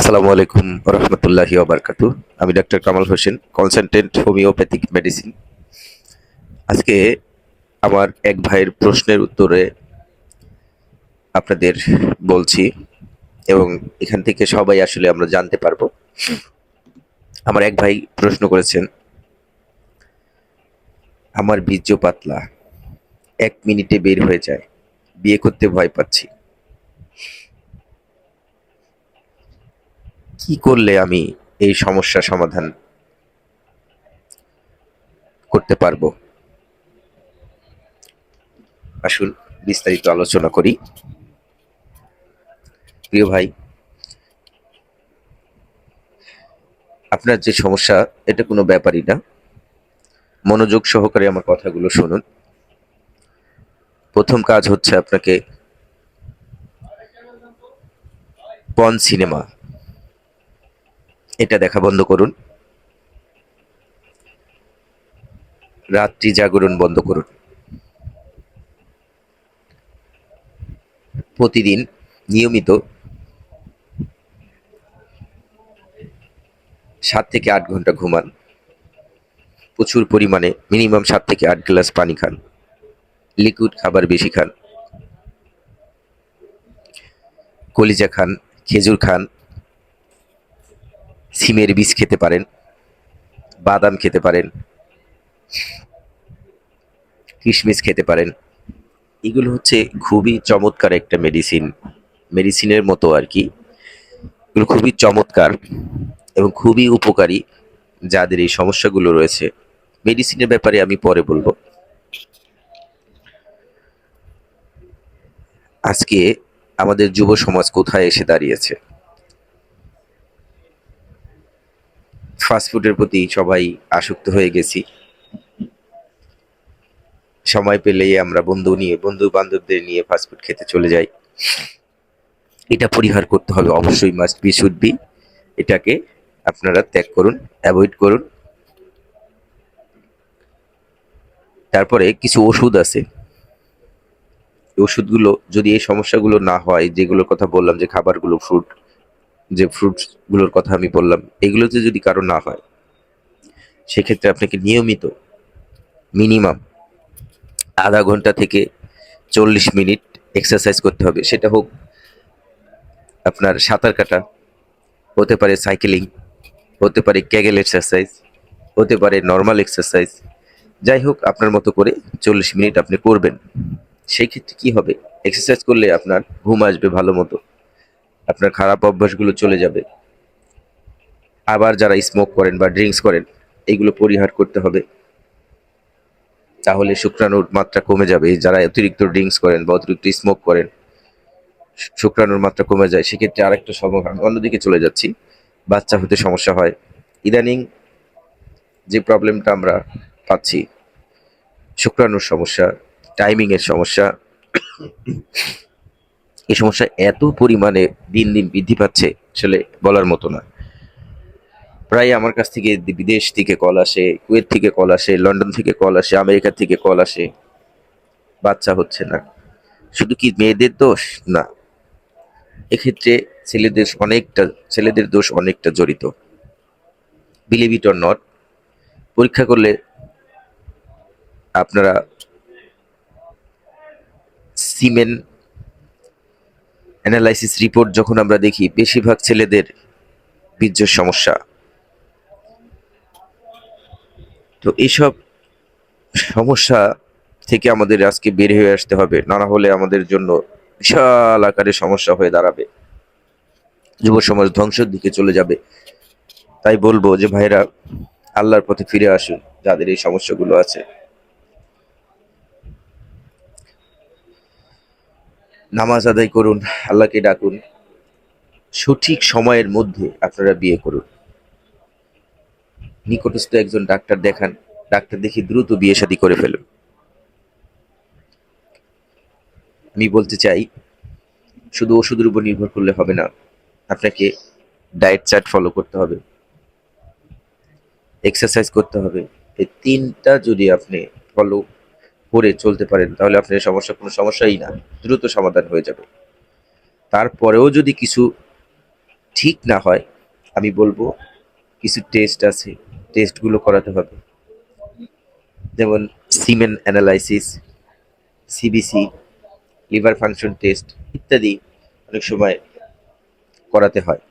আসসালামু আলাইকুম রহমতুল্লাহি ওবরকাতু। আমি doctor Kamal Hossain consultant homeopathic medicine আজকে আমার এক ভাইয়ের প্রশ্নের উত্তরে আপনাদের বলছি এবং এখান থেকে সবাই আসলে আমরা জানতে পারব। আমার এক ভাই প্রশ্ন করেছেন, আমার বীর্য পাতলা, এক মিনিটে বের হয়ে যায়, বিয়ে করতে ভয় পাচ্ছি। কি করলে আমি এই সমস্যা সমাধান করতে পারব? আসুন বিস্তারিত আলোচনা করি। প্রিয় ভাই, আপনার যে সমস্যা, এটা কোনো ব্যাপারই না। মনোযোগ সহকারে আমার কথাগুলো শুনুন। প্রথম কাজ হচ্ছে আপনাকে পন সিনেমা এটা দেখা বন্ধ করুন। রাত্রি জাগরণ বন্ধ করুন। প্রতিদিন নিয়মিত সাত থেকে আট ঘণ্টা ঘুমান। প্রচুর পরিমাণে মিনিমাম সাত থেকে আট গ্লাস পানি খান। লিকুইড খাবার বেশি খান। কলিজা খান, খেজুর খান সিমের বীজ খেতে পারেন, বাদাম খেতে পারেন, কিশমিশ খেতে পারেন। এগুলো হচ্ছে খুবই চমৎকার একটা মেডিসিন মেডিসিনের মতো আর কি। এগুলো খুবই চমৎকার এবং খুবই উপকারী যাদের এই সমস্যাগুলো রয়েছে। মেডিসিনের ব্যাপারে আমি পরে বলব। আজকে আমাদের যুব সমাজ কোথায় এসে দাঁড়িয়েছে? ফাস্টফুডের প্রতি সবাই আসক্ত হয়ে গেছি। সময় পেলেই আমরা বন্ধু নিয়ে বন্ধু বান্ধবদের নিয়ে ফাস্টফুড খেতে চলে যাই। এটা পরিহার করতে হবে অবশ্যই মাস্ট বি শুড বি এটাকে আপনারা ত্যাগ করুন অ্যাভয়েড করুন। তারপরে কিছু ওষুধ আছে। ওষুধগুলো যদি এই সমস্যাগুলো না হয়, যেগুলোর কথা বললাম যে খাবারগুলো ফ্রুট যে ফ্রুটসগুলোর কথা আমি বললাম, এগুলোতে যদি কারও না হয়, সেক্ষেত্রে আপনাকে নিয়মিত মিনিমাম আধা ঘণ্টা থেকে চল্লিশ মিনিট এক্সারসাইজ করতে হবে। সেটা হোক আপনার সাঁতার কাটা, হতে পারে সাইকেলিং হতে পারে ক্যাগেল এক্সারসাইজ হতে পারে নর্মাল এক্সারসাইজ যাই হোক আপনার মতো করে চল্লিশ মিনিট আপনি করবেন। সেই ক্ষেত্রে কী হবে? এক্সারসাইজ করলে আপনার ঘুম আসবে ভালো মতো। আপনার খারাপ অভ্যাসগুলো চলে যাবে। আবার যারা স্মোক করেন বা ড্রিঙ্কস করেন, এগুলো পরিহার করতে হবে। তাহলে শুক্রাণুর মাত্রা কমে যাবে। যারা অতিরিক্ত ড্রিঙ্কস করেন বা অতিরিক্ত স্মোক করেন, শুক্রাণুর মাত্রা কমে যায়। সেক্ষেত্রে আরেকটা সমাধান, অন্যদিকে চলে যাচ্ছি। বাচ্চা হতে সমস্যা হয়। ইদানিং যে প্রবলেমটা আমরা পাচ্ছি, শুক্রাণুর সমস্যা টাইমিংয়ের সমস্যা এই সমস্যা এত পরিমাণে দিন দিন বৃদ্ধি পাচ্ছে আসলে বলার মতো না প্রায় আমার কাছ থেকে বিদেশ থেকে কল আসে, কুয়েত থেকে কল আসে, লন্ডন থেকে কল আসে, আমেরিকা থেকে কল আসে। বাচ্চা হচ্ছে না। শুধু কি মেয়েদের দোষ? না। এক্ষেত্রে ছেলেদের অনেকটা, ছেলেদের দোষ অনেকটা জড়িত। বিলিভ ইট অর নট পরীক্ষা করলে আপনারা সিমেন অ্যানালাইসিস রিপোর্ট যখন আমরা দেখি, বেশিরভাগ ছেলেদের বীর্য সমস্যা। তো এইসব সমস্যা থেকে আমাদের আজকে বের হয়ে আসতে হবে। না না হলে আমাদের জন্য বিশাল আকারে সমস্যা হয়ে দাঁড়াবে। যুব সমাজ ধ্বংসের দিকে চলে যাবে। তাই বলব যে ভাইরা আল্লাহর পথে ফিরে আসুন, যাদের এই সমস্যাগুলো আছে। নামাজ আদায় করুন, আল্লাহকে ডাকুন, সঠিক সময়ের মধ্যে আপনারা বিয়ে করুন। নিকটস্থ একজন ডাক্তার দেখান, ডাক্তার দেখি দ্রুত বিয়ে শাদী করে ফেলুন। আমি বলতে চাই, শুধু ওষুধের উপর নির্ভর করলে হবে না, আপনাকে ডায়েট চার্ট ফলো করতে হবে এক্সারসাইজ করতে হবে। এই তিনটা যদি আপনি ফলো করে চলতে পারেন, তাহলে আপনার এই সমস্যা কোনো সমস্যাই না, দ্রুত সমাধান হয়ে যাবে। তারপরেও যদি কিছু ঠিক না হয়, আমি বলব কিছু টেস্ট আছে টেস্টগুলো করাতে হবে। যেমন semen analysis CBC liver function test ইত্যাদি অনেক সময় করাতে হয়।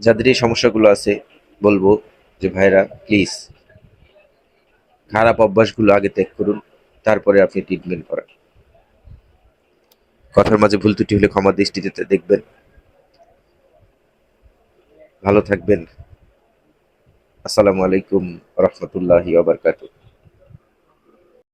যাদের এই সমস্যাগুলো আছে, বলব যে ভাইরা প্লিজ খারাপ অভ্যাসগুলো আগে ত্যাগ করুন, তারপরে আপনি ট্রিটমেন্ট করান কথার মাঝে ভুল ত্রুটি হলে ক্ষমা দৃষ্টিতে দেখবেন। ভালো থাকবেন। আসসালামু আলাইকুম রহমতুল্লাহি আবরকাতুহ